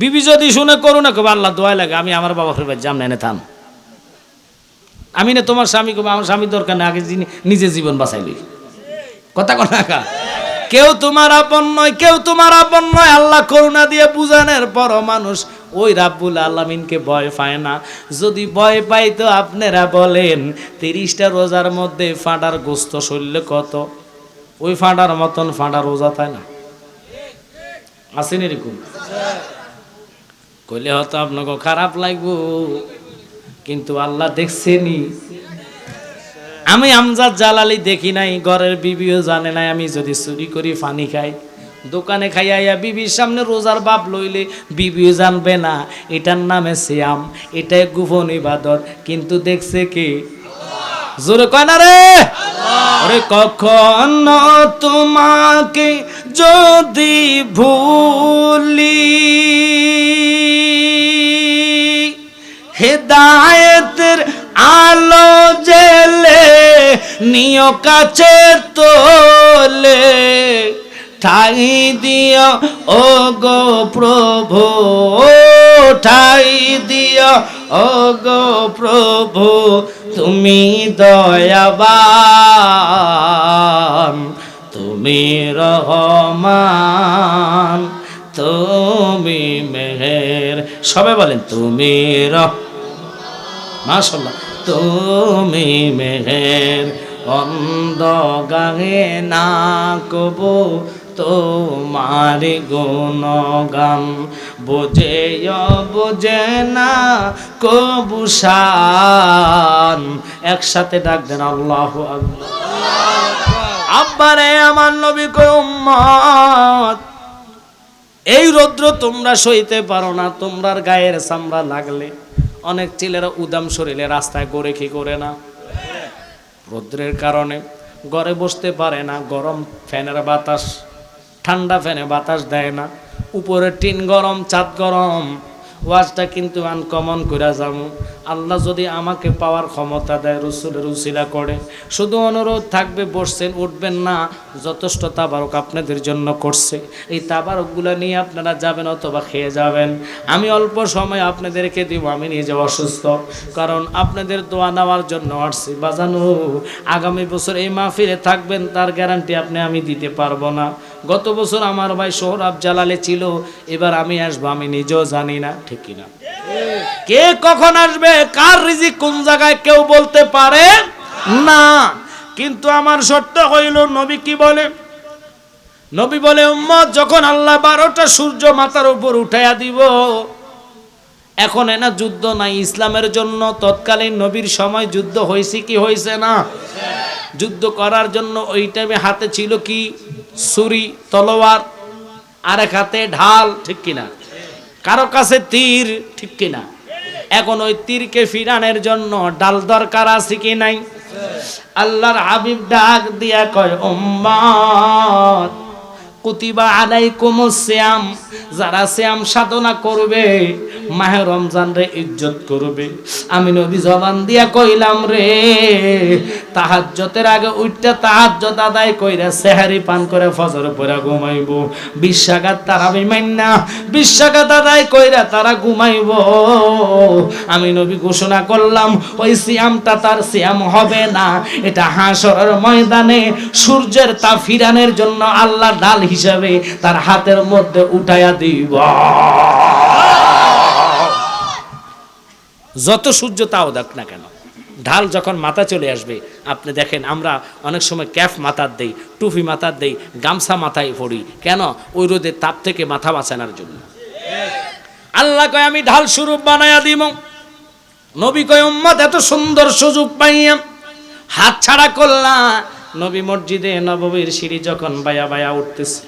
বিবি যদি শুনে করু না কবে আল্লাহ দোয়া লাগে, আমি আমার বাবা ফেরবার জাম নেনে থাম। আমি না তোমার স্বামী কবে আমার স্বামীর দরকার না আগে নিজে জীবন বাঁচাইলি। কথা কথা কা কেউ তোমার আপন নয়, কেউ তোমার আপন নয়, আল্লাহ করুণা দিয়ে বুঝানোর পর মানুষ ওই রাব্বুল আলামিনকে ভয় পায় না। যদি ভয় পাই তো আপনারা বলেন, তিরিশটা রোজার মধ্যে ফাঁটার গোস্ত শরীরে কত? ওই ফাঁটার মতন ফাঁটা রোজা তাই না? আসেন এরকম। কইলে হয়তো আপনাকে খারাপ লাগবো, কিন্তু আল্লাহ দেখছেনি আমি আমজাদ জালালি দেখি নাই, ঘরের বিবিও জানে নাই, আমি যদি চুরি করি পানি খাই। দোকানে খাইয়া বিবির সামনে রোজার বাপ লইলে বিবিও জানবে না, এটার নামে শ্যাম এটাই গোপন ইবাদত, কিন্তু দেখছে কি? জোরে কয় না রে? ওরে কখন তোমাকে যদি ভুলি হেদায়েতের আলো জেলে নিয় কাছে তোলে। ঠাই দিও, ও গো প্রভু, ঠাই দিও, ও গো প্রভু, তুমি দয়াবান, তুমি রহমান, তুমি মেহের সবে বলেন, তুমি রহ মাশাল্লাহ তুমি মেহের অন্ধ গাহে না কবু তোমার গুণগান বোঝে বোঝে না কবু শান। একসাথে ডাক দেন, আল্লাহ আব্বারে, আমার নবী কই উম্মত এই রৌদ্র তোমরা সইতে পারো না, তোমরার গায়ের চামড়া লাগলে। অনেক ছেলেরা উদাম শরীরে রাস্তায় গড়ে কি করে না? রৌদ্রের কারণে ঘরে বসতে পারে না, গরম ফ্যানের বাতাস। ঠান্ডা ফ্যানে বাতাস দেয় না। উপরে টিন গরম চাঁদ গরম। ওয়াজটা কিন্তু আনকমন করে যাব আল্লাহ যদি আমাকে পাওয়ার ক্ষমতা দেয়, রসুলের রুসিলা করে, শুধু অনুরোধ থাকবে, বসছেন, উঠবেন না, যথেষ্ট তাবারক আপনাদের জন্য করছে। এই তাবারকগুলো নিয়ে আপনারা যাবেন অথবা খেয়ে যাবেন। আমি অল্প সময় আপনাদেরকে দিব, আমি নিয়ে নিজে অসুস্থ। কারণ আপনাদের দোয়া নেওয়ার জন্য আসছি। বাজানো, আগামী বছর এই মাহফিলে থাকবেন, তার গ্যারান্টি আপনি আমি দিতে পারব না। গত বছর আমার ভাই সোহরাব জালালে ছিল, এবার আমি আসব, আমি নিজেও জানি না, ঠিক কিনা? কে কখন আসবে, কার রিজিক কোন জায়গায় কেউ বলতে পারে না। কিন্তু আমার সত্য হইল, নবী কি বলে? নবী বলে, উম্মত, যখন আল্লাহ বারোটা সূর্য মাথার উপর উঠাইয়া দিব, এখন এনা যুদ্ধ নাই, ইসলামের জন্য তৎকালীন নবীর সময় যুদ্ধ হয়েছে কি হয়েছে না? যুদ্ধ করার জন্য ওই টাইমে হাতে ছিল কি? ছুরি, তলোয়ার আর এক হাতে ঢাল, ঠিক কিনা? কারও কাছে তীর, ঠিক কিনা? এখন ওই তীরকে ফিরানের জন্য ডাল দরকার আছে কি নাই? আল্লাহর হাবিব ডাক দিয়া কয় উম্মাত কুতিবা আলাইকুম শ্যাম যারা শ্যাম সাধনা করবে, মাহে রমজান রে ইজ্জত করবে। আমি নবী জবান দিয়া কইলাম রে, তাহাজ্জতের আগে উঠটা তাহাজ্জত আদায় কইরা সেহারি পান করে ফজর পরে ঘুমাইব। বিশ্বাগাত তারাবি মান্না বিশ্বাগাত আদায় কইরা তারা ঘুমাইব। আমি নবী ঘোষণা করলাম, ওই সিয়ামটা তার সিয়াম হবে না। এটা হাসরের ময়দানে সূর্যের তা ফিরানের জন্য আল্লাহ ডাল হিসাবে তার হাতের মধ্যে উঠাইয়া দিব। যত সূর্য তাও দেখ না কেন। ঢাল যখন মাথা চলে আসবে, আপনি দেখেন আমরা অনেক সময় ক্যাপ মাথার দেই, টুপি মাথার দেই, গামছা মাথায় পড়ি। কেন? ওই রোদের তাপ থেকে মাথা বাঁচানোর জন্য। আল্লাহ কয়, আমি ঢাল স্বরূপ বানায়া দিব। নবী কয়, উম্মত, এত সুন্দর সুযোগ পাইয়া হাত ছাড়া করলা নবী মসজিদে নববীর সিঁড়ি যখন বায়া বায়া উঠতেছে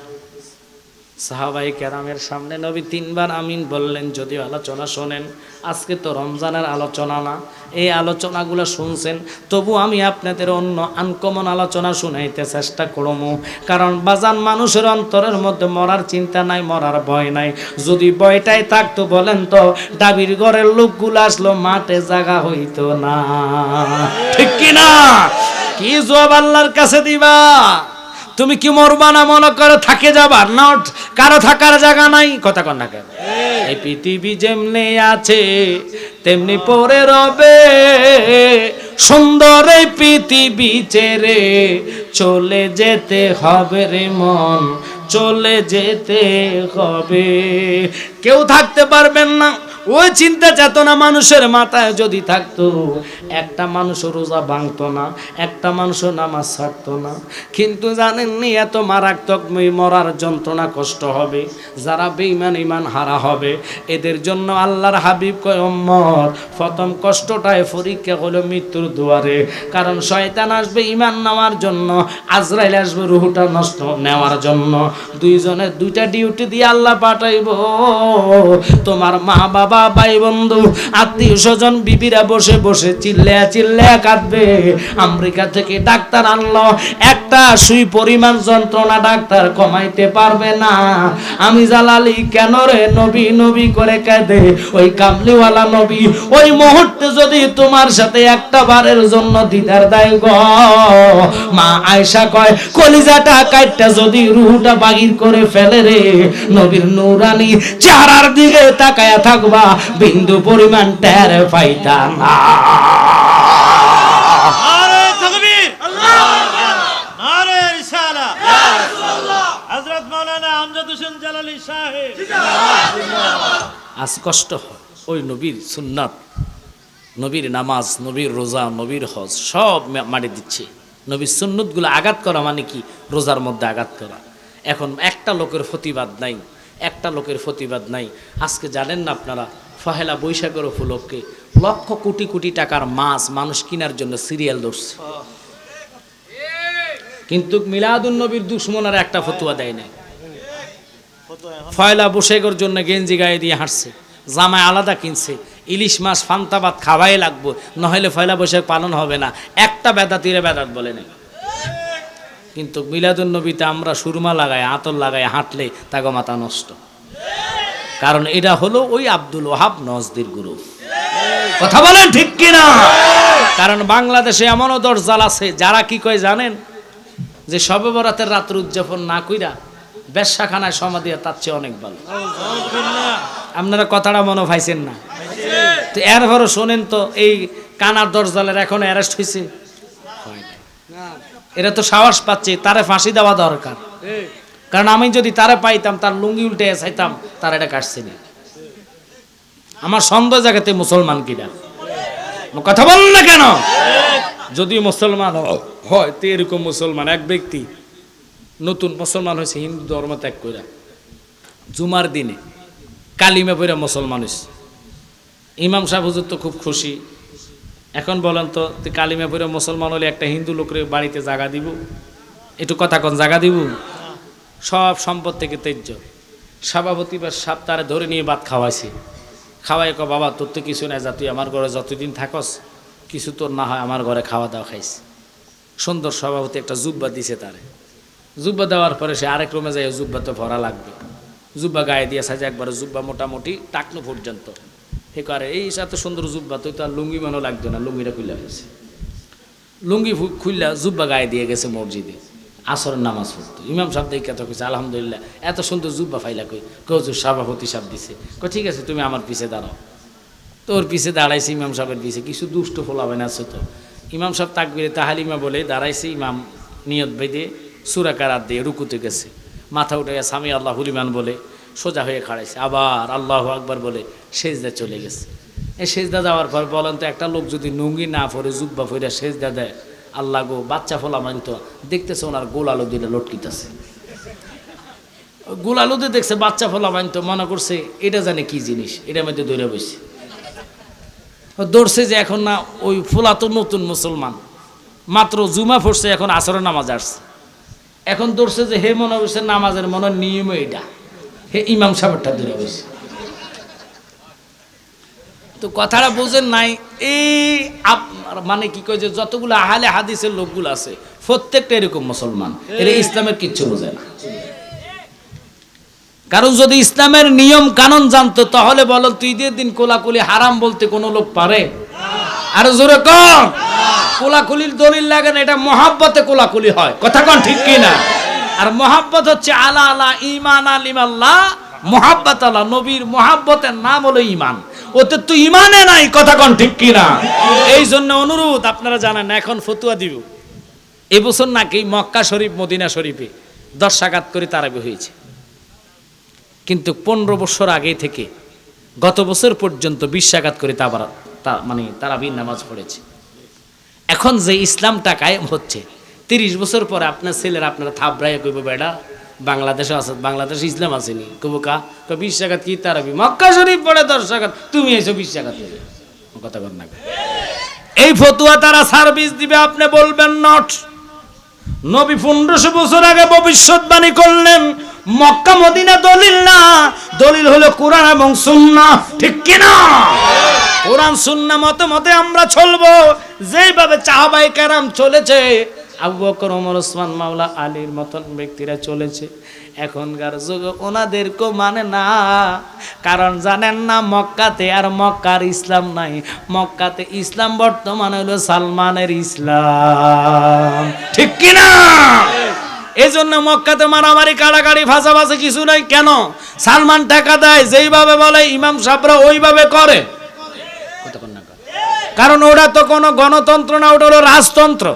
সাহাবাই কেরামের সামনে নবী তিনবার আমিন বললেন, যদিও আলোচনা শোনেন, আজকে তো রমজানের আলোচনা না, এই আলোচনাগুলো শুনছেন, তবু আমি আপনাদের অন্য আনকমন আলোচনা শুনাইতে চেষ্টা করব কারণ বাজান মানুষের অন্তরের মধ্যে মরার চিন্তা নাই, মরার ভয় নাই। যদি ভয়টাই থাকতো বলেন তো, দাবির ঘরের লোকগুলো আসলো, মাঠে জাগা হইতো না। ঠিক কিনা? কি জবাব আল্লাহর কাছে দিবা? তুমি কি মরবা না মনে করে থাকে যাবা? নট কারও থাকার জায়গা নাই? কথা কন না কেন? এই পৃথিবী যেমনি আছে, তেমনি পরে রবে। সুন্দর এই পৃথিবী ছেড়ে চলে যেতে হবে রে মন, চলে যেতে হবে। কেউ থাকতে পারবেন না। ওই চিন্তা চেতনা মানুষের মাথায় যদি থাকতো, একটা মানুষ রোজা ভাঙতো না, একটা মানুষ নামাজ ছাড়তো না। কিন্তু জানেননি, এত মারাত্মক মরার যন্ত্রণা কষ্ট হবে, যারা বেঈমান ইমান হারা হবে, এদের জন্য আল্লাহর হাবিব কয় প্রথম কষ্টটায় পরীক্ষা হলো মৃত্যুর দুয়ারে। কারণ শয়তান আসবে ইমান নেওয়ার জন্য, আজরাইল আসবে রুহুটা নষ্ট নেওয়ার জন্য। দুইজনের দুইটা ডিউটি দিয়ে আল্লাহ পাঠাইব। তোমার মা বাবা ভাই, বন্ধু, আত্মীয় স্বজন, বিবিরা বসে বসে চিল্লা চিল্লা কাঁদবে। আমেরিকা থেকে ডাক্তার আনলো। একটা সুই পরিমাণ যন্ত্রণা ডাক্তার কমাইতে পারবে না। আমি জালালি, কেন রে নবী নবী করে কাঁদে? ওই কামলিওয়ালা নবী, ওই মুহূর্তে যদি তোমার সাথে একটা বারের জন্য দিদার দেয় গ। মা আয়সা কয়, কলিজাটা কাইটটা যদি রুহুটা বাগির করে ফেলে রে, নবীর নূরানি চেহারার দিকে তাকায়া থাকবা। বিন্দু পরিমাণ টের পাইতা না। আজ কষ্ট হয়। ওই নবীর সুন্নাত নবীর নামাজ নবীর রোজা নবীর হজ সব মারি দিচ্ছে। নবীর সুন্নতগুলো আঘাত করা মানে কি? রোজার মধ্যে আঘাত করা। এখন একটা লোকের প্রতিবাদ নাই। একটা লোকের প্রতিবাদ নাই। আজকে জানেন না আপনারা, ফহেলা বৈশাখের উপলক্ষে লক্ষ কোটি কোটি টাকার মাছ মানুষ কেনার জন্য সিরিয়াল ধরছে। কিন্তু মিলাদুন নবীর দুশ্মনার একটা ফতুয়া দেয় নাই। ফয়লা বসেগর জন্য গেঞ্জি গায়ে দিয়ে হাঁটছে, জামায় আলাদা কিনছে, ইলিশ মাছ ফান্তাবাদ খাওয়াই লাগবো নইলে ফয়লা বৈশাখ পালন হবে না। একটা বেদাতিরে বেদাত বলে নেই। কিন্তু মিলাদুন নবীতে আমরা সুরমা লাগাই, আতর লাগাই, হাঁটলে তাগো মাথা নষ্ট। কারণ এটা হলো ওই আব্দুল ওহাব নজদির গুরু। কথা বলেন ঠিক কিনা? কারণ বাংলাদেশে এমনও দরজাল আছে, যারা কি কয় জানেন? যে সবে বরাতের রাত্র উদযাপন না কইরা বেশ্যাখানায় সমাধি তার চেয়ে অনেক ভালো। আপনারা কথাটা মনে পাইছেন না? তো এরপরও শোনেন তো, এই কানার দরজালের এখন অ্যারেস্ট হয়েছে হয়। এরা তো সাহস পাচ্ছে তারে ফাঁসি দেওয়া দরকার। কারণ আমি যদি তারে পাইতাম তার লুঙ্গি উল্টে চাইতাম তার এটা কাটছে না। আমার সন্দেহ জায়গাতে মুসলমান কিনা? কথা বলুন না কেন? যদি মুসলমান হয় তো এরকম মুসলমান এক ব্যক্তি নতুন মুসলমান হয়েছে হিন্দু ধর্ম ত্যাগ করে জুমার দিনে কালিমে পড়ে মুসলমান হয়েছে ইমাম সাহেব হুজুর তো খুব খুশি। এখন বলেন তো তুই কালিমে পড়ে মুসলমান হলে একটা হিন্দু লোকের বাড়িতে জায়গা দিব? একটু কথা কোন জায়গা দিব? সব সম্পদ থেকে তেজ্য সভাপতি বা সাপ তারে ধরে নিয়ে ভাত খাওয়াইছে। খাওয়াই কো বাবা, তোর তো কিছু নাই, যা, তুই আমার ঘরে যতদিন থাকস, কিছু তোর না হয় আমার ঘরে খাওয়া দাওয়া খাইস। সুন্দর সভাপতি একটা জুব্বা দিছে তারে। জুব্বা দেওয়ার পরে সে আরেক রুমে যায় জুব্বা তো ভরা লাগবে। জুব্বা গায়ে দিয়ে সাজে একবার জুব্বা মোটামুটি টাকনো পর্যন্ত। হে করে, এই এত সুন্দর জুব্বা, তুই তো আর লুঙ্গি মনে লাগতো না, লুঙ্গিটা খুলে গেছে লুঙ্গি খুললা জুব্বা গায়ে দিয়ে গেছে মসজিদে, আসরের নামাজ পড়তো। ইমাম সাহেব দেখে তো কইছে, আলহামদুলিল্লাহ, এত সুন্দর জুব্বা ফাইলা কই? কৌজুর সভাপতি সাহেব দিছে। কো ঠিক আছে, তুমি আমার পিছে দাঁড়াও। তোর পিছে দাঁড়াইছে ইমাম সাহেবের পিছে, কিছু দুষ্ট ফোলাবেন আছে তো। ইমাম সাহেব তাকবিরে তাহালিমা বলে, দাঁড়াইছে ইমাম নিয়ত বেঁধে সুরাকারাত দিয়ে রুকুতে গেছে। মাথা উঠে গেছে স্বামী আল্লাহ হুলিমান বলে সোজা হয়ে খাড়াইছে। আবার আল্লাহ আকবার বলে, সেজদা চলে গেছে। এই সেজদা যাওয়ার পর বলেন তো, একটা লোক যদি নুঙ্গি না পরে, জুব্বা পরে সেজদা দেয়, আল্লাহ গো, বাচ্চা ফোলা মানত দেখতেছে ওনার গোল আলো দিলে লটকিতেছে। গোল আলুতে দেখছে বাচ্চা ফোলা মানত মনে করছে এটা জানে কি জিনিস, এটার মধ্যে দৌড়ে বসে দৌড়ছে যে এখন না, ওই ফোলা তো নতুন মুসলমান। মাত্র জুমা পড়ছে, এখন আসরের নামাজ আসছে। এখন দৌড়ছে যে, হে মনে হচ্ছে নামাজের মনে নিয়ম এটা। হে ইমাম সাহেবটা দূরে বসে। তো কথাটা বুঝেন নাই এই মানে কি কয় যে যতগুলো আহালে হাদিসের লোকগুলো আছে প্রত্যেকটা এরকম মুসলমান এরা ইসলামের কিচ্ছু বোঝে না। কারণ যদি ইসলামের নিয়ম কানুন জানতো তাহলে বলো তুই দিয়ে দিন কোলাকুলি হারাম বলতে কোনো লোক পারে? আর জোরে কোলাকুলির দলিল লাগে না এটা মহাব্বতে কোলাকুলি হয়। কথা কন ঠিক কি না আর মহাব্বত হচ্ছে আলা আলা ইমান আলিম আল্লাহ। মোহাব্বত আল্লাহ নবীর মোহাব্বতের নাম হলো ইমান ওতে তো ইমানে নাই, কথা কন ঠিক কিনা? এই জন্য অনুরোধ, আপনারা জানেন, এখন ফতুয়া দিব। এবছর নাকি মক্কা শরীফ, মদিনা শরীফে দশ সাকাত করে তারাবি হয়েছে। কিন্তু পনেরো বছর আগে থেকে গত বছর পর্যন্ত বিশ সাকাত করে তাবার মানে তারাবির নামাজ পড়েছে। এখন যে ইসলামটা কায়েম হচ্ছে তিরিশ বছর পরে আপনার ছেলেরা আপনারা থাবড়াইয়া কইব বেড়া বাংলাদেশে আছে, বাংলাদেশে ইসলাম আসেনি। কব কা? বিশ টাকাত কি তারাবি মক্কা শরীফ পড়ে দশ টাকাত তুমি এসো বিশ টাকাত কথা কর না এই ফতুয়া তারা সার্ভিস দিবে, আপনি বলবেন নট। নবী পনেরোশো বছর আগে ভবিষ্যৎবাণী করলেন, মক্কা, মদিনা দলিল না, দলিল হলো কোরআন এবং সুন্না। ঠিক কিনা? কোরআন, সুন্না মতে মতে আমরা চলবো। যেইভাবে চাহাবাই কেরাম চলেছে আবু বকর ওমর ওসমান মাওলা আলীর মতন ব্যক্তিরা চলেছে। এখনকার যুগে ওনাদেরকেও মানে না কারণ জানেন না মক্কাতে আর মক্কার ইসলাম নাই। মক্কাতে ইসলাম বর্তমানে হলো সালমানের ইসলাম। ঠিক কিনা? এই জন্য মক্কাতে মারামারি কাড়াকাড়ি ভাষাভাষি কিছু নাই। কেন? সালমান টাকা দেয় যেইভাবে বলে ইমাম সাহরা ওইভাবে করে? কারণ ওটা তো কোনো গণতন্ত্র না ওটা হলো রাজতন্ত্র।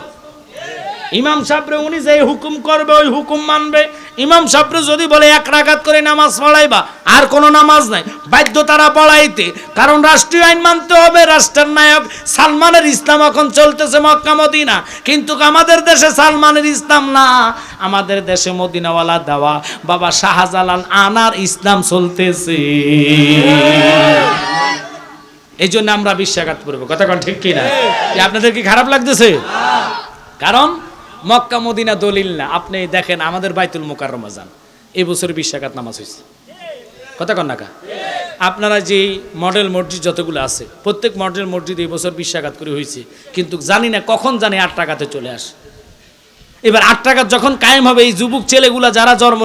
ইমাম সাহেবরে উনি যে হুকুম করবে, ওই হুকুম মানবে। ইমাম সাহেবরে যদি বলে এক রাকাত করে নামাজ পড়াইবা, আর কোনো নামাজ নাই। বাধ্য তারা পড়াইতে। কারণ রাষ্ট্রীয় আইন মানতে হবে, রাষ্ট্রের নায়ক সালমানের ইসলাম এখন চলতেছে মক্কা, মদিনা। কিন্তু আমাদের দেশে সালমানের ইসলাম না। আমাদের দেশে মদিনাওয়ালা দেওয়া। বাবা শাহজালাল আনার ইসলাম চলতেছে। এই জন্য আমরা বিশ্বাঘাত করব কথা ঠিক কিনা? আপনাদের কি খারাপ লাগতেছে? কারণ মক্কা, মদিনা দলিল না। আপনি দেখেন আমাদের বাইতুল মোকাররমা যান। এই বছর নামাজ হয়েছে কথা কন নাকা আপনারা যে মডেল মসজিদ যতগুলো আছে, প্রত্যেক মডেল মসজিদ এই বছর করে হয়েছে কিন্তু জানি না কখন জানি আট টাকাতে চলে আসে। এবার আট টাকা যখন কায়েম হবে, এই যুবক ছেলেগুলা যারা জন্ম